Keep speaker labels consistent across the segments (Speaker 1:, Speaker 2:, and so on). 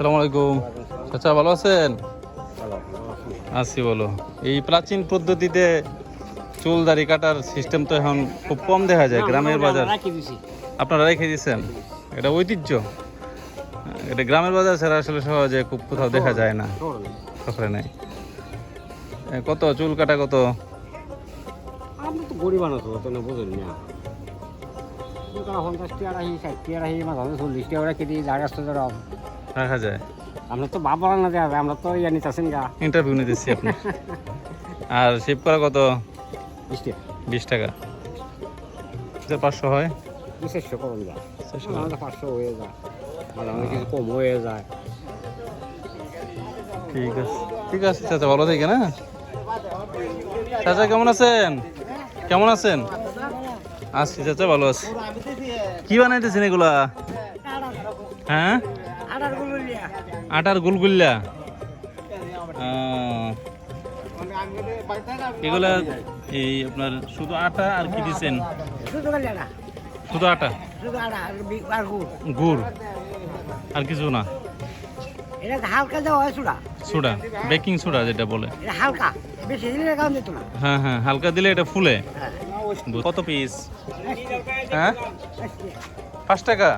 Speaker 1: আসসালামু আলাইকুম। চাচা ভালো আছেন? আছি। বলো। এই প্রাচীন পদ্ধতিতে চুল দাড়ি কাটার সিস্টেম তো এখন খুব কম দেখা যায় গ্রামের বাজার। আপনারা রেখে দিয়েছেন? এটা ঐতিহ্য। এটা গ্রামের বাজার ছাড়া আসলে সহজে খুব কোথাও দেখা যায় না। শহরে নেই। কত? চুল কাটা কত?
Speaker 2: আমরা তো গরিব মানুষ তো না পঞ্চাশ ষাট মাঝে চল্লিশ কেটে জায়গা ধরো।
Speaker 1: রাখা যায়।
Speaker 2: আমরা তো বাপ বলা না দেওয়া আমরা তো ইয়া নিতেছেন গা।
Speaker 1: ইন্টারভিউ নিতেছি আপনি। আর শেভ করা কত?
Speaker 2: বিশ টাকা।
Speaker 1: পাঁচশো হয়?
Speaker 2: বিশেষশো করুন যা
Speaker 1: চারশো
Speaker 2: মাঝে মাঝে পাঁচশো হয়ে যায়। কিছু কম হয়ে যায়।
Speaker 1: ঠিক আছে। ঠিক আছে চাচা ভালো থেকে না চাচা কেমন আছেন? কেমন আছেন? আছি চাচা ভালো আছি। কি বানাইতেছেন এগুলা? হ্যাঁ? আটার গুলগুল্লা? এগুলা এই আপনার শুধু আটা আর কি দিচ্ছেন শুধু আটা। গুড়। আর কিছু না?
Speaker 2: এটা হালকা দেওয়া হয়
Speaker 1: সোডা। বেকিং সোডা যেটা বলে।
Speaker 2: এটা হালকা। বেশি দিলে কারণ দিত না।
Speaker 1: হ্যাঁ হ্যাঁ হালকা দিলে এটা ফুলে।
Speaker 2: হ্যাঁ।
Speaker 1: কত পিস হ্যাঁ? পাঁচ টাকা?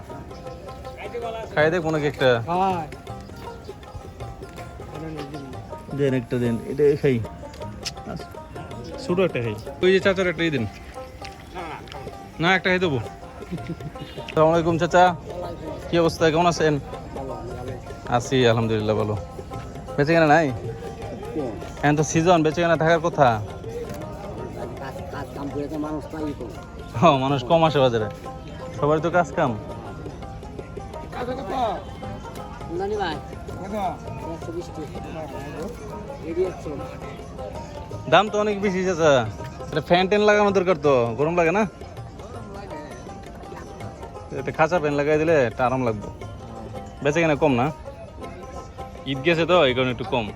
Speaker 1: খাই দেখ কোনো একটা।
Speaker 2: হয়
Speaker 1: দেন একটা দেন এটা খাই। ছোটো একটা খাই। ওই যে চাচার একটা দিন। না একটা খাই দেবো। আসসালামু আলাইকুম চাচা। কি অবস্থা? কেমন আছেন? আছি আলহামদুলিল্লাহ ভালো। বেঁচে কেনা নাই? এখন তো সিজন বেঁচে কেনা থাকার কথা।
Speaker 2: কাজ কাজ কাম করে তো মানুষ তো। ই করে
Speaker 1: ও মানুষ কম আসে বাজারে। সবার তো কাজ কাম। দাম তো অনেক বেশি এটা ফ্যান টেন লাগানো দরকার তো, গরম লাগে না? এটা খাঁচা ফ্যান লাগাই দিলে একটা আরাম লাগবে। বেঁচে কেনা কম না? ঈদ গেছে তো, এই কারণে একটু কম।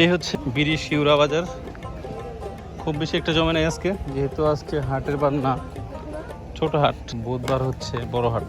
Speaker 1: এই হচ্ছে বিড়ি শিউরা বাজার। খুব বেশি একটা জমে নেই আজকে, যেহেতু আজকে হাটের বার না, ছোট হাট। বুধবার হচ্ছে বড় হাট।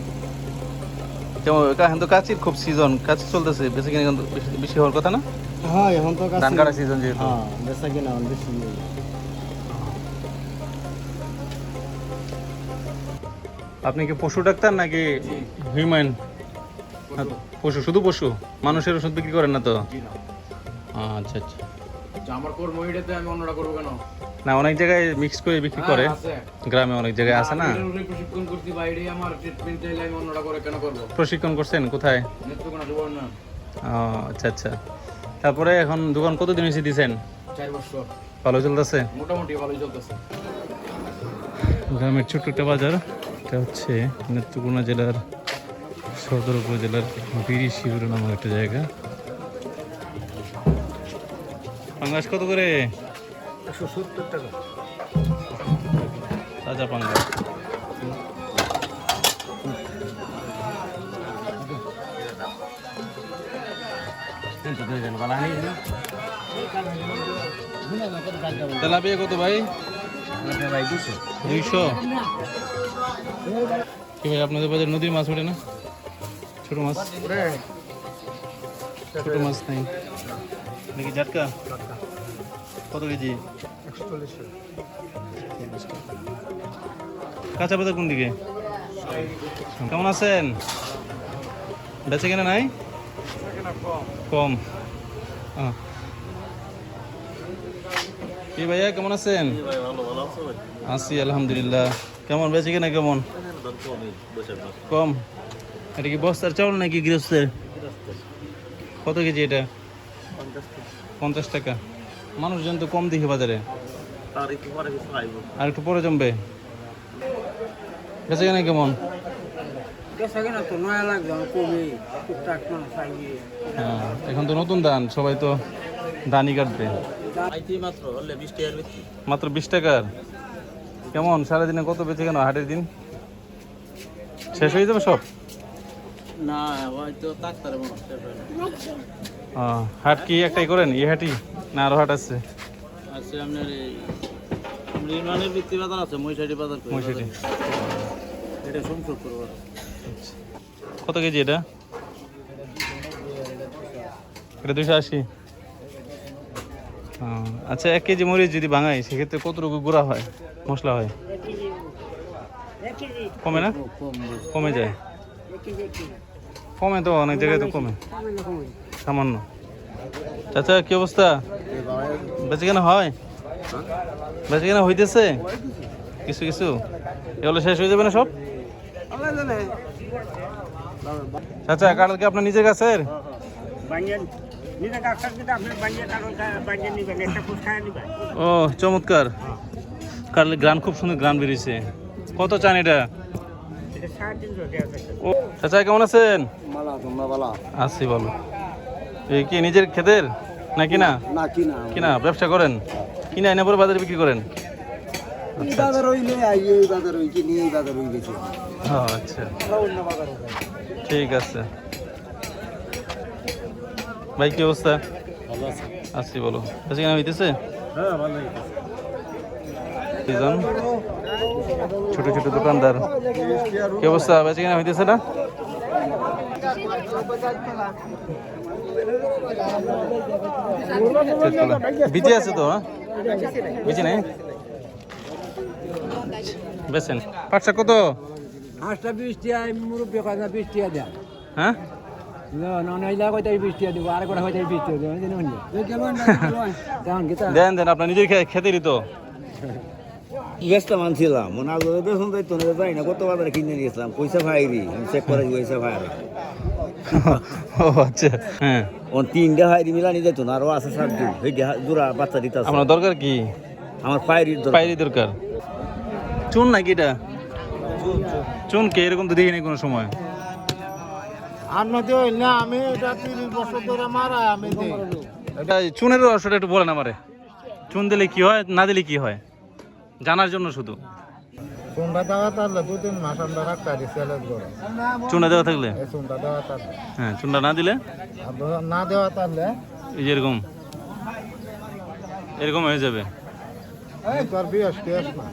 Speaker 1: কেমন এখন তো কাচির খুব সিজন কাচি চলতেছে বেশি কিনে কিন্তু বেশি- হওয়ার কথা না?
Speaker 3: হ্যাঁ এখন তো
Speaker 1: ধান কাটা সিজন যেহেতু।
Speaker 3: হ্যাঁ বেচা কিনা বেশি
Speaker 1: আপনি কি পশু ডাক্তার নাকি হিউম্যান পশু। শুধু পশু? মানুষের ওষুধ বিক্রি করেন না তো? আচ্ছা আচ্ছা।
Speaker 4: আমার কর্ম এটাতে আমি অন্যটা করব কেন?
Speaker 1: না অনেক জায়গায় মিক্স করে বিক্রি করে।
Speaker 4: হ্যাঁ,
Speaker 1: গ্রামে অনেক জায়গায় আছে না?
Speaker 4: প্রশিক্ষণ করছি বাইরে আমার ট্রিটমেন্ট চাইলে আমি অন্যটা করে কেন করব?
Speaker 1: প্রশিক্ষণ করছেন কোথায়? ও, আচ্ছা আচ্ছা। তারপরে এখন দোকান কতদিন হয়েছে দিছেন?
Speaker 4: চার বছর।
Speaker 1: ভালো চলতেছে?
Speaker 4: মোটামুটি ভালোই চলতেছে।
Speaker 1: গ্রামের ছোট্ট একটা বাজার এটা হচ্ছে নেত্রকোনা জেলার সদর উপজেলার বিড়ি শিবির নামক একটা জায়গা। পাঙ্গাস কত করে?
Speaker 3: একশো সত্তর টাকা।
Speaker 1: তাজা তেলাপিয়া কত ভাই? দুইশো। কি ভাই আপনাদের বাজার নদীর মাছ ওঠে না? ছোট মাছ? ছোট মাছ নাই। নাকি ঝাটকা কত কেজি? কাঁচা পাতা কোন দিকে? কেমন আছেন? বেঁচে কেনা নাই? কম। কি ভাইয়া কেমন আছেন? আছি আলহামদুলিল্লাহ। কেমন বেঁচে কেনা কেমন? কম। এটা কি বস্তার চাউল নাকি গৃহস্থের? কত কেজি এটা? পঞ্চাশ টাকা। মানুষজন তো কম দেখি বাজারে। আর একটু পরে জমবে। গেছে কেনা কেমন? হ্যাঁ এখন তো নতুন ধান সবাই তো ধানই কাটবে।
Speaker 3: মাত্র হলে বিশ টাকার বেশি
Speaker 1: মাত্র বিশ টাকার? কেমন? সারাদিনে কত বেঁচে কেন হাটের দিন? শেষ হয়ে যাবে সব?
Speaker 3: না হয়তো
Speaker 1: হাট কি একটাই করেন? এই হাটই না আরও হাট আছে?
Speaker 3: আছে আপনার ইউনিয়নের ভিত্তি বাজার আছে মহিষাটি বাজার
Speaker 1: মহিষাটি।
Speaker 3: এটা সংসদ করব।
Speaker 1: কত কেজি এটা? এটা দুশো আশি। আচ্ছা এক কেজি মরিচ যদি ভাঙাই সেক্ষেত্রে কতটুকু গুঁড়া হয় মশলা হয়? কমে না? কমে যায়। কমে তো অনেক জায়গায় তো কমে। সামান্য। চাচা কি অবস্থা? বেঁচে কেন হয়? বেঁচে কেন হইতেছে? কিছু কিছু? এগুলো শেষ হয়ে যাবে না সব? চাচা কাঁঠাল কি আপনার নিজের কাছের ও চমৎকার। কাঁঠালের গ্রান খুব সুন্দর গ্রান বেরিয়েছে। কত চান এটা? চাচা কেমন আছেন? আছি বলো এই কি নিজের ক্ষেতের না কিনা?
Speaker 2: না কি না
Speaker 1: কিনা। ব্যবসা করেন? কিনা এনে পরে বাজারে বিক্রি করেন?
Speaker 2: বাজার হইলে এই বাজার হই কি এই বাজার হই গেছে
Speaker 1: ও আচ্ছা। ঠিক আছে। ভাই কি অবস্থা? আছি। বলো। আচ্ছা কেনা হইতেছে?
Speaker 3: হ্যাঁ ভালো
Speaker 1: দুজন ছোট ছোট দোকানদার। কি অবস্থা? বেঁচে কেনা হইতেছে না? বিচে আছে তো হ্যাঁ? বিচে নেই? বেছেন পাটশা কত?
Speaker 2: হাঁসটা বিশ টাকা মুরব্বী কথা বিশ টাকা দেয়?
Speaker 1: হ্যাঁ? দেন দেন আপনার নিজের খে- খেতেরই তো
Speaker 5: ব্যস্ত মানছিলাম। মনে আলো বেতন দায়িত্ব নিতে যাই না কত বাজারে কিনে নিয়েছিলাম পয়সা ভাইরি আমি চেক করে পয়সা ভাইরা
Speaker 1: ও আচ্ছা হ্যাঁ।
Speaker 5: ও তিনটা হাইরি মিলানি যেত না আরও আছে সাতজন ওই জোড়া বাচ্চা দিতে
Speaker 1: আপনার দরকার কি?
Speaker 5: আমার দরকার।
Speaker 1: পাইরি দরকার। চুন নাকি এটা? চুন কে? এরকম তো দেখিনি কোনো সময়।
Speaker 3: আপনাদের না আমি এটা তিরিশ বছর ধরে মারা আমি
Speaker 1: এটা চুনের রসটা একটু বলেন আমারে। চুন দিলে কি হয় না দিলে কি হয়? জানার জন্য শুধু?
Speaker 3: চুনটা দেওয়া থাকলে দু তিন মাস আমরা রাখতে পারি সেলের করে
Speaker 1: চুনা দেওয়া থাকলে?
Speaker 3: চুনটা দেওয়া থাকলে।
Speaker 1: হ্যাঁ চুনটা না দিলে?
Speaker 3: না দেওয়া
Speaker 1: এই যে এরকম। এরকম হয়ে যাবে।
Speaker 3: তোর বিয়ে না